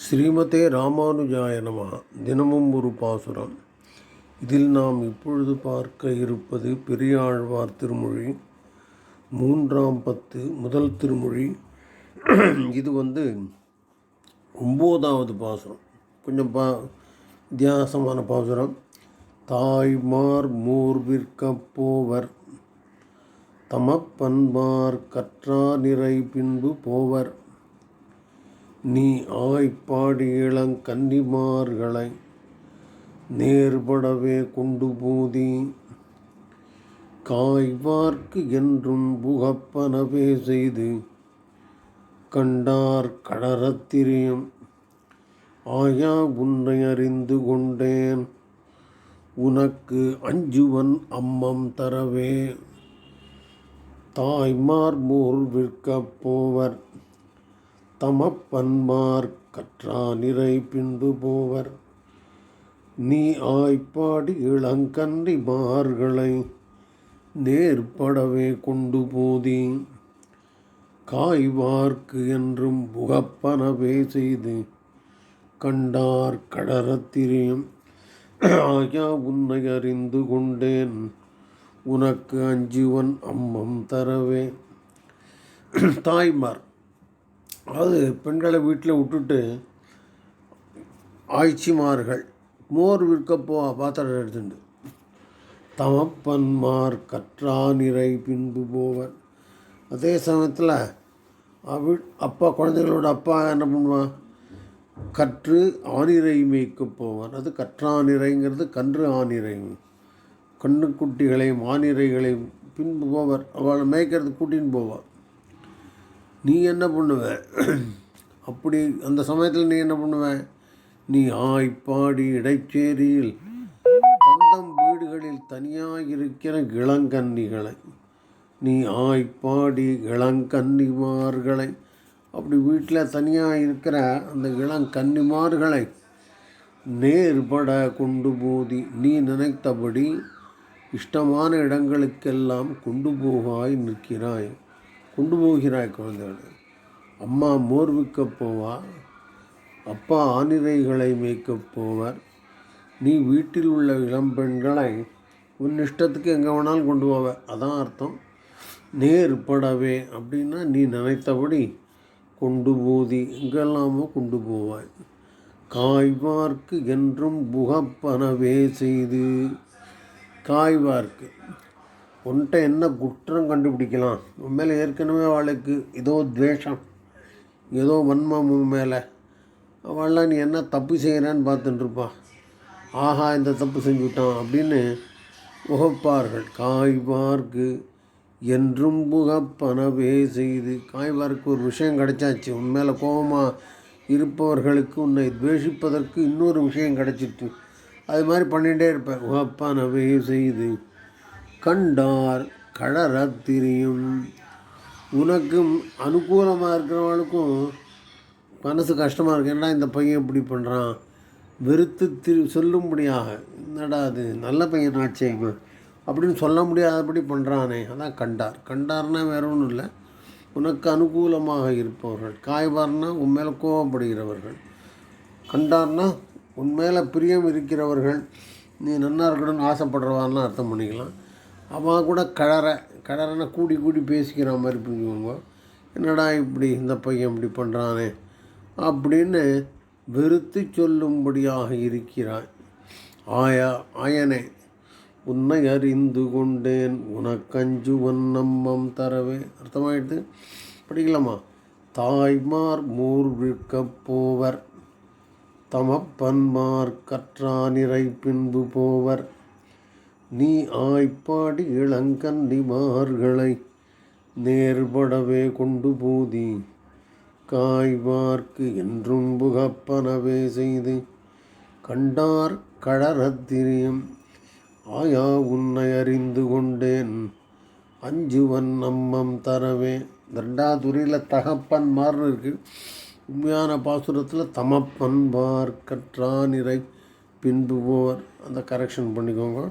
ஸ்ரீமதே ராமானுஜாய நம. தினமும் ஒரு பாசுரம். இதில் நாம் இப்பொழுது பார்க்க இருப்பது பெரியாழ்வார் திருமொழி. மூன்றாம் பத்து முதல் திருமொழி. இது வந்து ஒம்போதாவது பாசுரம். கொஞ்சம் பா வித்தியாசமான பாசுரம். தாய்மார் மோர் விற்கப் போவர். தமப்பன்பார் கற்றா நிறை பின்பு போவர். நீ ஆய்ப்பாடி இளங்கன்னிமார்களை நேர்படவே கொண்டு போதி. காய்வார்க்கு என்றும் புகப்பனவே செய்து கண்டார் கடரத்திரியம் ஆயா உன்னை அறிந்து கொண்டேன். உனக்கு அஞ்சுவன் அம்மம் தரவே. தாய்மார் மோர் விற்கப் போவர். தமப்பன்மார் கற்றா நிறை பின்பு போவர். நீ ஆய்ப்பாடி இளங்கன்றி மார்களை நேர்படவே கொண்டு போதி. காய்வார்க்கு என்றும் புகப்பனவே செய்து கண்டார் கடரத்திரியும் ஆயா உன்னை அறிந்து கொண்டேன். உனக்கு அஞ்சுவன் அம்மம் தரவே. தாய்மார் அதாவது பெண்களை வீட்டில் விட்டுட்டு ஆய்ச்சிமார்கள் மோர் விற்கப்போ பாத்திரம் எடுத்துண்டு. தமப்பன்மார் கற்றா நிறை பின்பு போவர். அதே சமயத்தில் அவி அப்பா குழந்தைகளோட அப்பா என்ன பண்ணுவான்? கற்று ஆணிரை மேய்க்க போவான் அது கற்றானிறைங்கிறது கன்று ஆணிரை கண்ணுக்குட்டிகளையும் ஆணிரைகளையும் பின்பு போவர். அவளை மேய்க்கிறது கூட்டின்னு போவார். நீ என்ன பண்ணுவ? அப்படி அந்த சமயத்தில் நீ என்ன பண்ணுவ? நீ ஆய்ப்பாடி இடைச்சேரியில் சொந்தம் வீடுகளில் தனியாக இருக்கிற இளங்கன்னிகளை நீ ஆய்ப்பாடி இளங்கன்னிமார்களை அப்படி வீட்டில் தனியாக இருக்கிற அந்த இளங்கன்னிமார்களை நேர்பட கொண்டு போதி. நீ நினைத்தபடி இஷ்டமான இடங்களுக்கெல்லாம் கொண்டு போகாய் நிற்கிறாய். கொண்டு போகிறாய் குழந்தைகள். அம்மா மோர் விற்கப் போவார் அப்பா ஆனிரைகளை மேய்க்கப் போவார். நீ வீட்டில் உள்ள இளம்பெண்களை உன் இஷ்டத்துக்கு எங்கே வேணாலும் கொண்டு போவ. அதான் அர்த்தம். நேர்படவே அப்படின்னா நீ நினைத்தபடி கொண்டு போதி. எங்கெல்லாமோ கொண்டு போவாய். காய்வார்க்கு என்றும் புகப்பனவே செய்து. காய்வார்க்கு உன்கிட்ட என்ன குற்றம் கண்டுபிடிக்கலாம்? உன் மேலே ஏற்கனவே அவளுக்கு ஏதோ துவேஷம் ஏதோ வன்மம் உன் மேலே. அவள்லாம் நீ என்ன தப்பு செய்கிறான்னு பார்த்துட்டுருப்பா ஆஹா இந்த தப்பு செஞ்சுட்டான் அப்படின்னு உகப்பார்கள் காய்வார்க்கு என்றும் புகப்பனவே செய்து காய்வார்க்கு ஒரு விஷயம் கிடைச்சாச்சு. உன் மேலே கோபமாக இருப்பவர்களுக்கு உன்னை துவேஷிப்பதற்கு இன்னொரு விஷயம் கிடைச்சிட்டு அது மாதிரி பண்ணிகிட்டே இருப்பேன் உகப்பனவே செய்து கண்டார் கடறத் திரியும். உனக்கும் அனுகூலமாக இருக்கிறவங்களுக்கும் மனசு கஷ்டமாக இருக்கு. ஏன்னா இந்த பையன் இப்படி பண்ணுறான் வெறுத்து திரு சொல்லும்படியாக என்னடா அது நல்ல பையன் ஆச்சே அப்படின்னு சொல்ல முடியாதபடி பண்ணுறானே அதான் கண்டார். கண்டார்னா வேற ஒன்றும் இல்லை. உனக்கு அனுகூலமாக இருப்பவர்கள். காய்வார்னா உன் மேலே கோவப்படுகிறவர்கள். கண்டார்னா உன் மேலே பிரியம் இருக்கிறவர்கள். நீ நன்னா இருக்கணும்னு ஆசைப்படுறவான்லாம் அர்த்தம் பண்ணிக்கலாம். அவன் கூட கழற கழறனை கூடி கூடி பேசிக்கிற மாதிரி புரிஞ்சுக்கோங்க. என்னடா இப்படி இந்த பையன் இப்படி பண்ணுறானே அப்படின்னு வெறுத்து சொல்லும்படியாக இருக்கிறான். ஆயா ஆயனே உன்னை அறிந்து கொண்டேன். உனக்கஞ்சு நம்பம் தரவே. அர்த்தமாயிடுது? படிக்கலாமா? தாய்மார் மூர் விற்கப் போவர். தமப்பன்மார் கற்றானிரை பின்பு போவர். நீ ஆய்ப்பாடி இளங்கன்னிமார்களை நேர்படவே கொண்டு போதி. காய்வார்க்கு என்றும் புகப்பனவே செய்து. கண்டார் கழரத்திரியம் ஆயா உன்னை அறிந்து கொண்டேன். அஞ்சுவன் நம்மம் தரவே. தண்டாதுரியில் தகப்பன் மாறு இருக்கு உண்மையான பாசுரத்தில் தமப்பன்பார் கற்றானிரை பின்பு அந்த கரெக்ஷன் பண்ணிக்கோங்க.